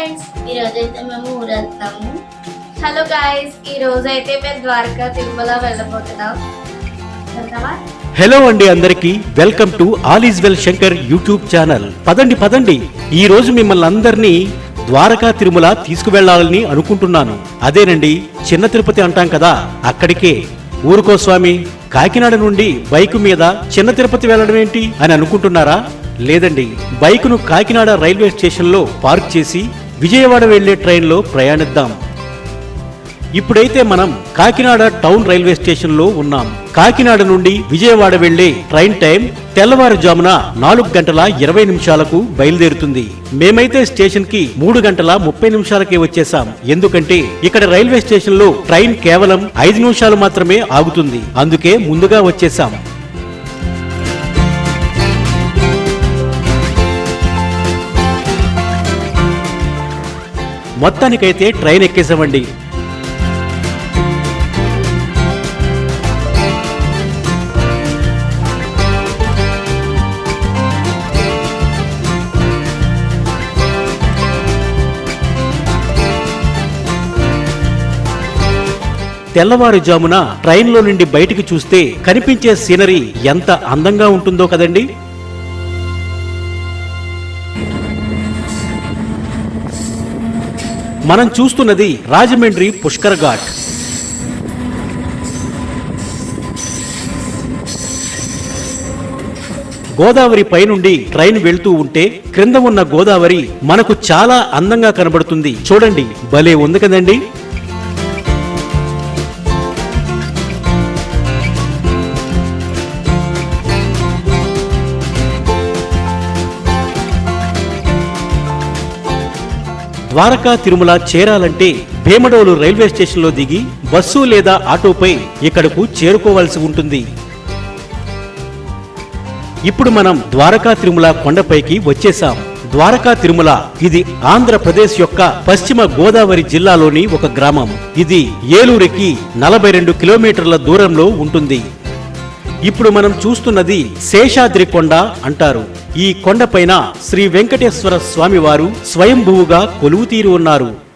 Friends ఈ రోజు అయితే మేము ఊరు వెళ్తున్నాము హలో గాయస్ ఈ రోజు అయితే మేము ద్వారకా తిరుమల వెళ్ళబోతున్నాం. వెళ్తామా హలో అండి అందరికి. Welcome to all is well Shankar YouTube channel పదండి పదండి. ఈ రోజు మిమ్మల్ని అందరినీ ద్వారకా తిరుమల తీసుకువెళ్ళాలని అనుకుంటున్నాను. అదేనండి చిన్న తిరుపతి అంటాం కదా. అక్కడికే ఊరుకో స్వామి కాకినాడ నుండి బైక్ మీద చిన్న తిరుపతి వెళ్ళడం ఏంటి అని అనుకుంటున్నారా? లేదండి బైకును కాకినాడ రైల్వే స్టేషన్లో పార్క్ చేసి విజయవాడ వెళ్ళే ట్రైన్లో ప్రయాణిద్దాం. ఇప్పుడైతే మనం కాకినాడ టౌన్ రైల్వే స్టేషన్లో ఉన్నాం. కాకినాడ నుండి విజయవాడ వెళ్ళే ట్రైన్ టైం తెల్లవారుజామున నాలుగు గంటల ఇరవై నిమిషాలకు బయలుదేరుతుంది. మేమైతే స్టేషన్కి మూడు గంటల ముప్పై నిమిషాలకే వచ్చేసాం ఎందుకంటే ఇక్కడ రైల్వే స్టేషన్లో ట్రైన్ కేవలం ఐదు నిమిషాలు మాత్రమే ఆగుతుంది. అందుకే ముందుగా వచ్చేసాం మొత్తానికైతే ట్రైన్ ఎక్కేసామండి. తెల్లవారుజామున ట్రైన్లో నుండి బయటికి చూస్తే కనిపించే సీనరీ ఎంత అందంగా ఉంటుందో కదండి. మనం చూస్తున్నది రాజమండ్రి పుష్కర్ ఘాట్. గోదావరి పైనుండి ట్రైన్ వెళ్తూ ఉంటే క్రింద ఉన్న గోదావరి మనకు చాలా అందంగా కనబడుతుంది. చూడండి భలే ఉంది కదండి? ద్వారకా తిరుమల చేరాలంటే భీమడోలు రైల్వే స్టేషన్లో దిగి బస్సు లేదా ఆటోపై ఇక్కడకు చేరుకోవాల్సి ఉంటుంది. ఇప్పుడు మనం ద్వారకా తిరుమల కొండపైకి వచ్చేసాం ద్వారకా తిరుమల ఇది ఆంధ్రప్రదేశ్ యొక్క పశ్చిమ గోదావరి జిల్లాలోని ఒక గ్రామం. ఇది ఏలూరికి నలభై రెండు కిలోమీటర్ల దూరంలో ఉంటుంది. ఇప్పుడు మనం చూస్తున్నది శేషాద్రి కొండ అంటారు. ఈ కొండపైన శ్రీ వెంకటేశ్వర స్వామివారు స్వయంభువుగా కొలువుతీరి ఉన్నారు.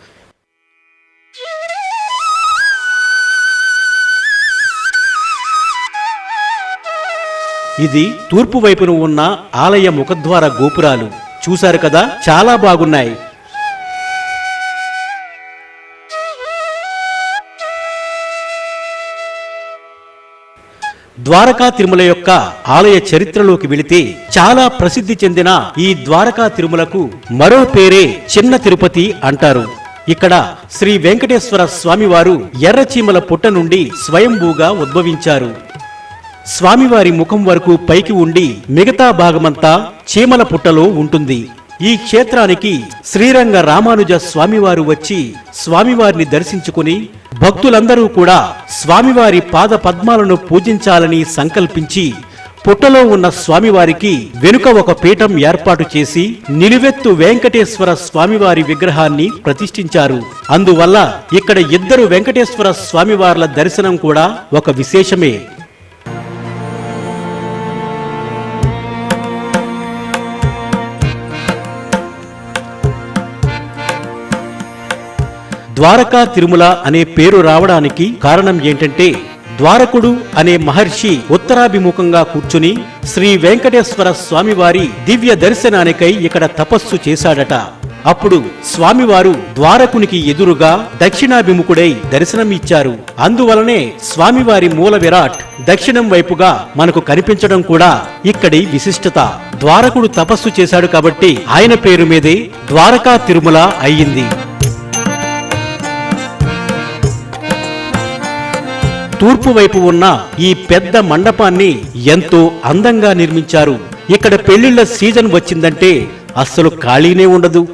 ఇది తూర్పు వైపున ఉన్న ఆలయ ముఖద్వార గోపురాలు. చూశారు కదా? చాలా బాగున్నాయి. ద్వారకా తిరుమల యొక్క ఆలయ చరిత్రలోకి వెళితే చాలా ప్రసిద్ధి చెందిన ఈ ద్వారకా తిరుమలకు మరో పేరే చిన్న తిరుపతి అంటారు. ఇక్కడ శ్రీ వెంకటేశ్వర స్వామివారు ఎర్రచీమల పుట్ట నుండి స్వయంభూగా ఉద్భవించారు. స్వామివారి ముఖం వరకు పైకి ఉండి మిగతా భాగమంతా చీమల పుట్టలో ఉంటుంది. ఈ క్షేత్రానికి శ్రీరంగ రామానుజ స్వామివారు వచ్చి స్వామివారిని దర్శించుకుని భక్తులందరూ కూడా స్వామివారి పాద పద్మాలను పూజించాలని సంకల్పించి పుట్టలో ఉన్న స్వామివారికి వెనుక ఒక పీఠం ఏర్పాటు చేసి నిలువెత్తు వెంకటేశ్వర స్వామివారి విగ్రహాన్ని ప్రతిష్ఠించారు. అందువల్ల ఇక్కడ ఇద్దరు వెంకటేశ్వర స్వామివార్ల దర్శనం కూడా ఒక విశేషమే. ద్వారకా తిరుమల అనే పేరు రావడానికి కారణం ఏంటంటే ద్వారకుడు అనే మహర్షి ఉత్తరాభిముఖంగా కూర్చుని శ్రీ వెంకటేశ్వర స్వామివారి దివ్య దర్శనానికై ఇక్కడ తపస్సు చేశాడట. అప్పుడు స్వామివారు ద్వారకునికి ఎదురుగా దక్షిణాభిముఖుడై దర్శనమిచ్చారు అందువలనే స్వామివారి మూల విరాట్ దక్షిణం వైపుగా మనకు కనిపించడం కూడా ఇక్కడి విశిష్టత. ద్వారకుడు తపస్సు చేశాడు కాబట్టి ఆయన పేరు మీదే ద్వారకా తిరుమల అయ్యింది. తూర్పు వైపు ఉన్న ఈ పెద్ద మండపాన్ని ఎంతో అందంగా నిర్మించారు. ఇక్కడ పెళ్ళిళ్ళ సీజన్ వచ్చిందంటే అస్సలు ఖాళీనే ఉండదు.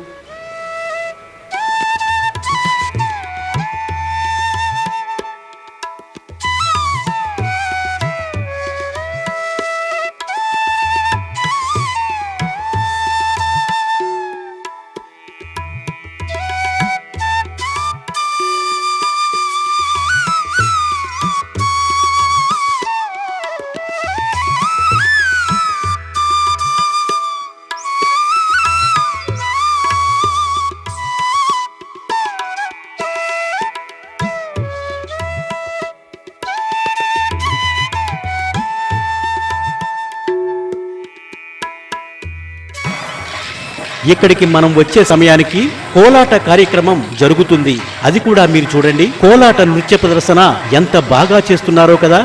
ఇక్కడికి మనం వచ్చే సమయానికి కోలాట కార్యక్రమం జరుగుతుంది. అది కూడా మీరు చూడండి. కోలాట నృత్య ప్రదర్శన ఎంత బాగా చేస్తున్నారో కదా?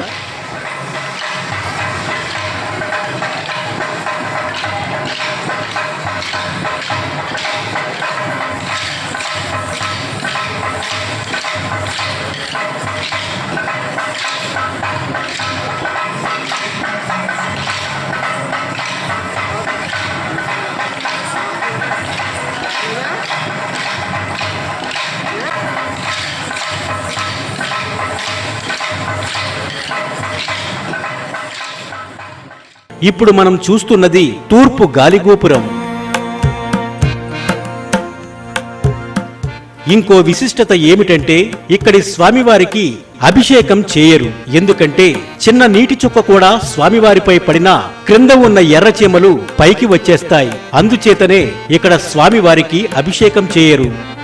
ఇప్పుడు మనం చూస్తున్నది తూర్పు గాలిగోపురం. ఇంకో విశిష్టత ఏమిటంటే ఇక్కడి స్వామివారికి అభిషేకం చేయరు. ఎందుకంటే చిన్న నీటి చుక్క కూడా స్వామివారిపై పడినా క్రింద ఉన్న ఎర్రచీమలు పైకి వచ్చేస్తాయి. అందుచేతనే ఇక్కడ స్వామివారికి అభిషేకం చేయరు.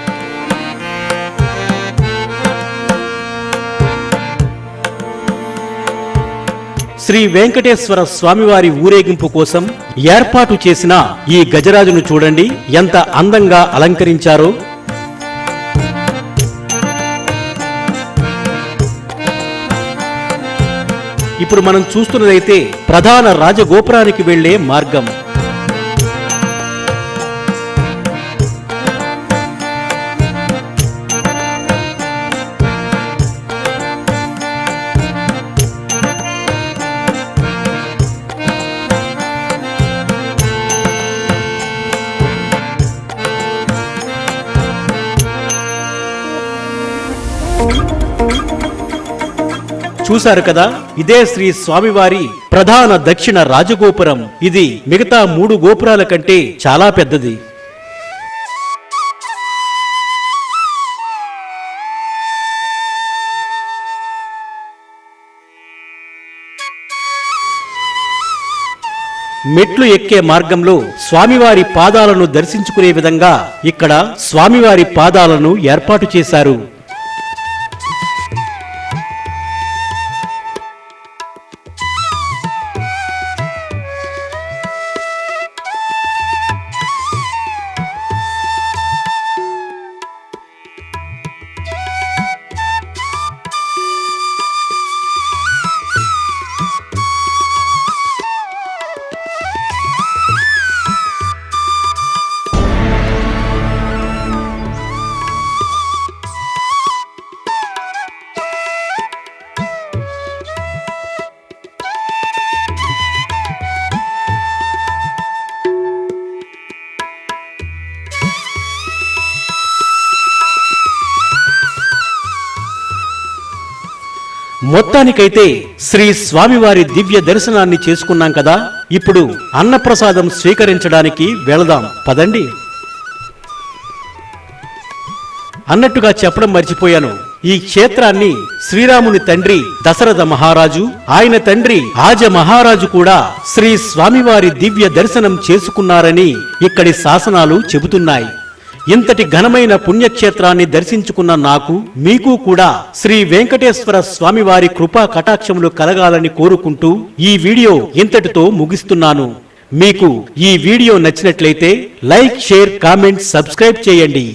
శ్రీ వెంకటేశ్వర స్వామివారి ఊరేగింపు కోసం ఏర్పాటు చేసిన ఈ గజరాజును చూడండి. ఎంత అందంగా అలంకరించారో. ఇప్పుడు మనం చూస్తున్నదైతే ప్రధాన రాజగోపురానికి వెళ్ళే మార్గం. చూశారు కదా? ఇదే శ్రీ స్వామివారి ప్రధాన దక్షిణ రాజగోపురం. ఇది మిగతా మూడు గోపురాల కంటే చాలా పెద్దది. మెట్లు ఎక్కే మార్గంలో స్వామివారి పాదాలను దర్శించుకునే విధంగా ఇక్కడ స్వామివారి పాదాలను ఏర్పాటు చేశారు. మొత్తానికైతే శ్రీ స్వామివారి దివ్య దర్శనాన్ని చేసుకున్నాం కదా. ఇప్పుడు అన్నప్రసాదం స్వీకరించడానికి వెళదాం. పదండి. అన్నట్టుగా చెప్పడం మర్చిపోయాను. ఈ క్షేత్రాన్ని శ్రీరాముని తండ్రి దశరథ మహారాజు ఆయన తండ్రి ఆజ మహారాజు కూడా శ్రీ స్వామివారి దివ్య దర్శనం చేసుకున్నారని ఇక్కడి శాసనాలు చెబుతున్నాయి. ఇంతటి ఘనమైన పుణ్యక్షేత్రాన్ని దర్శించుకున్న నాకు మీకు కూడా శ్రీ వెంకటేశ్వర స్వామివారి కృపా కటాక్షములు కలగాలని కోరుకుంటూ ఈ వీడియో ఇంతటితో ముగిస్తున్నాను. మీకు ఈ వీడియో నచ్చినట్లయితే లైక్ షేర్ కామెంట్ సబ్స్క్రైబ్ చేయండి.